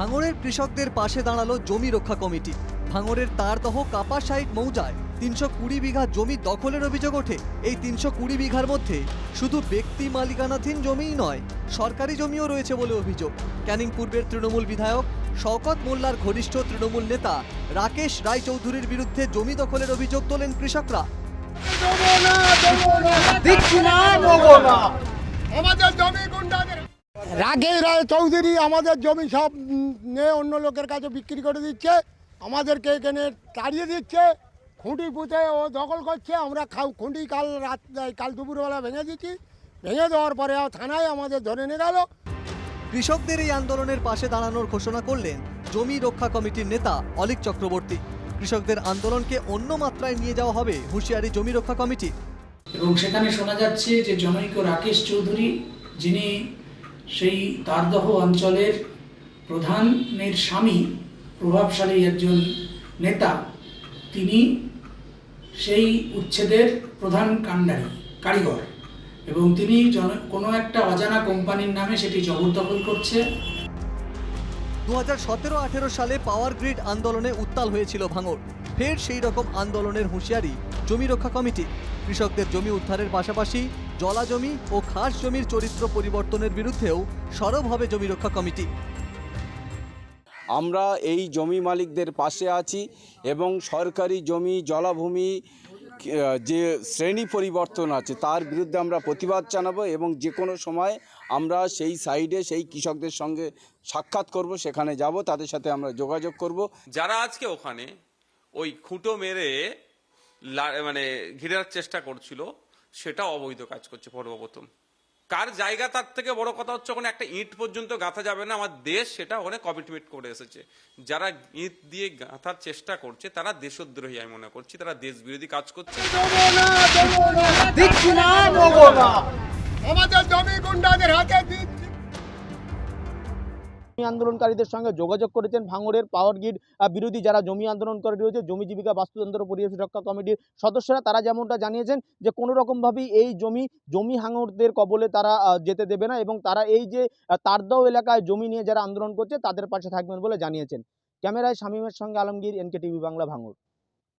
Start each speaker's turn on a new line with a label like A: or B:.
A: ভাঙড়ের কৃষকদের পাশে দাঁড়াল জমি রক্ষা কমিটি। ভাঙড়ের তারদহ কাপাসাইট মৌজায় তিনশো কুড়ি বিঘা জমি দখলের অভিযোগ ওঠে। এই তিনশো কুড়ি বিঘার মধ্যে শুধু ব্যক্তি মালিকানাধীন জমিই নয় সরকারি জমিও রয়েছে বলে অভিযোগ। ক্যানিং পূর্বের তৃণমূল বিধায়ক শওকত মোল্লার ঘনিষ্ঠ তৃণমূল নেতা রাকেশ রায়চৌধুরীর বিরুদ্ধে জমি দখলের অভিযোগ তোলেন কৃষকরা।
B: আমাদের জমি
C: রাকেশ রায় চৌধুরী আমাদের জমি সব নিয়ে অন্য লোকের কাছে বিক্রি করে দিচ্ছে আমাদেরকে এখানে তাড়িয়ে দিচ্ছে খুঁটি পুঁতে ও দখল করছে আমরা খাও খুঁটি কাল রাত কাল দুপুরবেলা ভেঙে দিচ্ছি ভেঙে দেওয়ার পরে থানায় আমাদের ধরে নিয়ে গেল।
A: কৃষকদের এই আন্দোলনের পাশে দাঁড়ানোর ঘোষণা করলেন জমি রক্ষা কমিটির নেতা অলিক চক্রবর্তী। কৃষকদের আন্দোলনকে অন্য মাত্রায় নিয়ে যাওয়া হবে হুঁশিয়ারি জমি রক্ষা কমিটি।
D: এবং সেখানে শোনা যাচ্ছে যে জনৈক রাকেশ চৌধুরী যিনি সেই তারদহ অঞ্চলের প্রধানের স্বামী, প্রভাবশালী একজন নেতা, তিনি সেই উচ্ছেদের প্রধান কাণ্ডারি, কারিগর। এবং তিনি জন, কোনো একটা অজানা কোম্পানির নামে সেটি জবরদখল করছে।
A: দু হাজার সতেরো আঠেরো সালে পাওয়ার গ্রিড আন্দোলনে উত্তাল হয়েছিল ভাঙড়। ফের সেই রকম আন্দোলনের হুঁশিয়ারি জমি রক্ষা কমিটি। কৃষকদের জমি উদ্ধারের পাশাপাশি জলা জমি ও খাস জমির চরিত্র পরিবর্তনের বিরুদ্ধেও সরব হবে জমি রক্ষা কমিটি।
E: আমরা এই জমি মালিকদের পাশে আছি এবং সরকারি জমি, জলাভূমি, যে শ্রেণি পরিবর্তন আছে তার বিরুদ্ধে আমরা প্রতিবাদ জানাব এবং যে কোনো সময় আমরা সেই সাইডে সেই কৃষকদের সঙ্গে সাক্ষাৎ করব, সেখানে যাব, তাদের সাথে আমরা যোগাযোগ করব।
F: যারা আজকে ওখানে ওই খুঁটো মেরে মানে ঘিরার চেষ্টা করছিল, সেটা অবৈধ কাজ করছে সর্বপ্রথম। কার জায়গা তার থেকে বড় কথা হচ্ছে ওখানে একটা ইট পর্যন্ত গাঁথা যাবে না। আমার দেশ সেটা ওখানে কমিটমেন্ট করে এসেছে। যারা ইট দিয়ে গাঁথার চেষ্টা করছে, তারা দেশদ্রোহী আমি মনে করছি। তারা দেশ বিরোধী কাজ করছে।
B: আমাদের জমি গুন্ডাদের হাতে
G: আন্দোলনকারীদের সঙ্গে যোগাযোগ করেছেন ভাঙড়ের পাওয়ার গ্রিড বিরোধী যারা জমি আন্দোলন করে রয়েছে, জমি জীবিকা বাস্তুতন্ত্র পরিবেশ রক্ষা কমিটির সদস্যরা, তারা যেমনটা জানিয়েছেন যে কোনো রকমভাবেই এই জমি জমি হাঙরদের কবলে তারা যেতে দেবে না এবং তারা এই যে তারদাও এলাকায় জমি নিয়ে যারা আন্দোলন করছে, তাদের পাশে থাকবেন বলে জানিয়েছেন। ক্যামেরায় শামীমের সঙ্গে আলমগীর এনকে টিভি বাংলা, ভাঙড়।